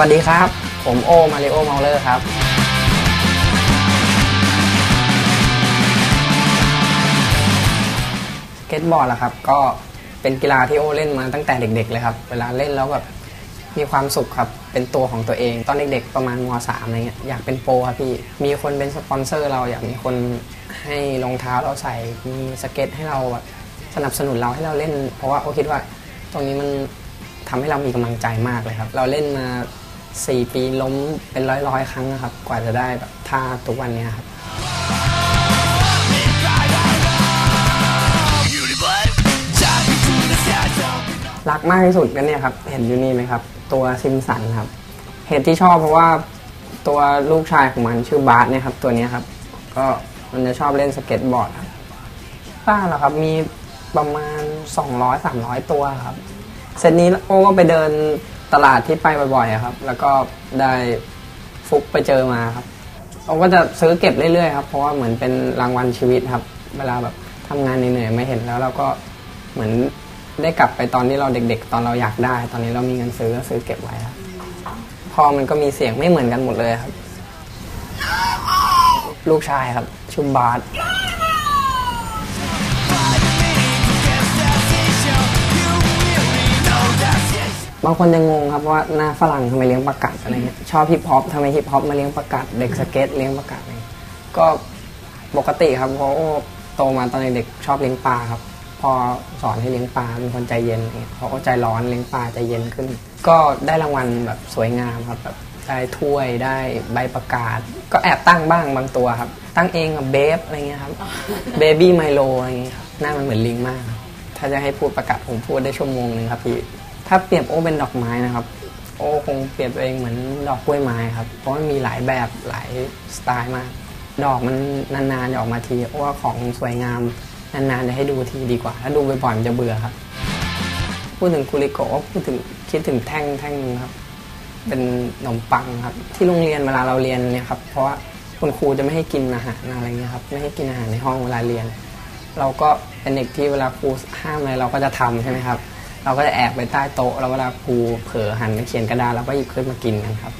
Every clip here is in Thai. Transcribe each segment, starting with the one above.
วัสดีครับ ผมโอมาริโอเมาเลอร์ครับ สเก็ตบอร์ดล่ะครับ ก็เป็นกีฬาที่โอเล่นมาตั้งแต่เด็ก ๆ เลยครับ เวลาเล่นแล้วแบบมีความสุขครับ เป็นตัวของตัวเอง ตอนเด็กๆ ประมาณม .3 อะไรเงี้ย อยากเป็นโปรครับพี่ มีคนเป็นสปอนเซอร์เรา อยากมีคนให้รองเท้าเราใส่ มีสเก็ตให้เราแบบสนับสนุนเราให้เราเล่น เพราะว่าโอคิดว่า ตรงนี้มันทำให้เรามีกำลังใจมากเลยครับ เราเล่นมา 4 ปีล้มเป็นร้อยๆ ครั้งนะครับ กว่าจะได้แบบท่าทุกวันนี้ครับรักมากที่สุดกันเนี่ยครับ เห็นอยู่นี่ไหมครับ ตัวซิมสันครับ เหตุที่ชอบเพราะว่าตัวลูกชายของมันชื่อบาสเนี่ยครับ ตัวนี้ครับ ก็มันจะชอบเล่นสเก็ตบอร์ดครับป้าเหรอครับมีประมาณ 200-300 ตัวครับเซตนี้โอ้ก็ไปเดิน ตลาดที่ไปบ่อยๆครับ แล้วก็ได้ฟุกไปเจอมาครับโอ้ก็จะซื้อเก็บเรื่อยๆครับ เพราะว่าเหมือนเป็นรางวัลชีวิตครับ เวลาแบบทำงานเหนื่อยๆไม่เห็นแล้วเราก็เหมือนได้กลับไปตอนที่เราเด็ก ๆ ตอนเราอยากได้ ตอนนี้เรามีเงินซื้อก็ซื้อเก็บไว้ครับพอมันก็มีเสียงไม่เหมือนกันหมดเลยครับ ลูกชายครับชื่อบาส บางคนจะงงครับว่าหน้าฝรั่งทำไมเลี้ยงประกัดอะไรเงี้ยชอบฮิปฮอปทำไมฮิปฮอปมาเลี้ยงประกัดเด็กสเก็ตเลี้ยงประกัดอะไรเงี้ยก็ปกติครับเพราะโอ้โตมาตอนเด็กๆชอบเลี้ยงปลาครับ พอสอนให้เลี้ยงปลาเป็นคนใจเย็นอะไรเงี้ยพอโอ้ใจร้อนเลี้ยงปลาใจเย็นขึ้น ก็ได้รางวัลแบบสวยงามครับแบบได้ถ้วยได้ใบประกาศ ก็แอบตั้งบ้างบางตัวครับ ตั้งเองกับเบฟอะไรเงี้ยครับเบบี้ไมโลอะไรเงี้ยครับหน้ามันเหมือนลิงมาก ถ้าจะให้พูดประกาศผมพูดได้ชั่วโมงหนึ่งครับพี่ ถ้าเปรียบโอเป็นดอกไม้นะครับ โอคงเปรียบตัวเองเหมือนดอกกล้วยไม้ครับ เพราะมันมีหลายแบบหลายสไตล์มาก ดอกมันนานๆจะออกมาทีโอว่าของสวยงามนานๆจะให้ดูทีดีกว่า ถ้าดูบ่อยๆมันจะเบื่อครับ พูดถึงกุลิโกะพูดถึงคิดถึงแท่งแท่งนึงครับ เป็นขนมปังครับ ที่โรงเรียนเวลาเราเรียนเนี่ยครับ เพราะว่าคุณครูจะไม่ให้กินอาหารอะไรเงี้ยครับ ไม่ให้กินอาหารในห้องเวลาเรียน เราก็เป็นเด็กที่เวลาครูห้ามอะไรเราก็จะทำใช่ไหมครับ เราก็จะแอบไปใต้โต๊ะแล้วเวลาครูเผลอหันไปเขียนกระดาษเราก็หยิบขึ้นมากินกันครับ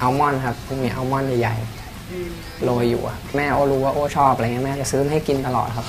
อัลมอนด์ครับมีอัลมอนด์ใหญ่ๆโรยอยู่อะแม่โอรู้ว่าโอชอบอะไรเงี้ยแม่จะซื้อมาให้กินตลอดครับ